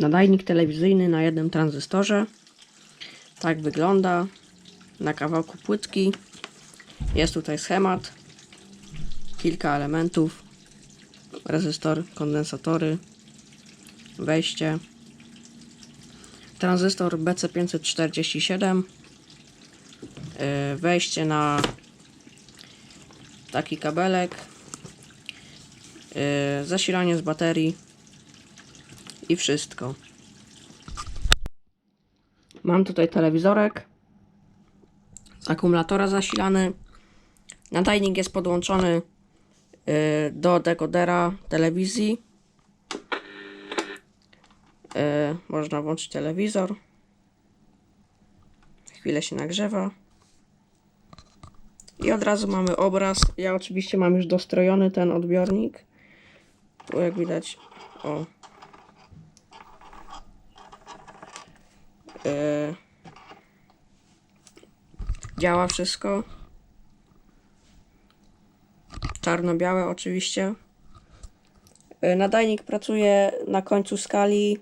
Nadajnik telewizyjny na jednym tranzystorze. Tak wygląda. Na kawałku płytki. Jest tutaj schemat. Kilka elementów. Rezystor, kondensatory. Wejście. Tranzystor BC547. Yy, Wejście na taki kabelek. Yy, Zasilanie z baterii i wszystko. Mam tutaj telewizorek z akumulatora zasilany. Nadajnik jest podłączony yy, do dekodera telewizji. Yy, Można włączyć telewizor. Chwilę się nagrzewa. I od razu mamy obraz. Ja oczywiście mam już dostrojony ten odbiornik. Tu jak widać, o, Yy, działa wszystko. Czarno-białe oczywiście. Yy, nadajnik pracuje na końcu skali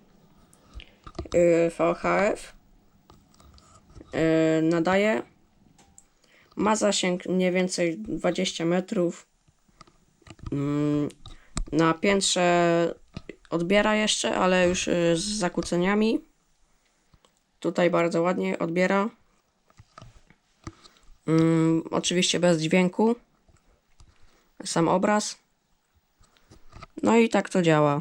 yy, VHF. Nadaje. Ma zasięg mniej więcej 20 metrów. Mm, na piętrze odbiera jeszcze, ale już z zakłóceniami. Tutaj bardzo ładnie odbiera. Mm, oczywiście bez dźwięku. Sam obraz. No i tak to działa.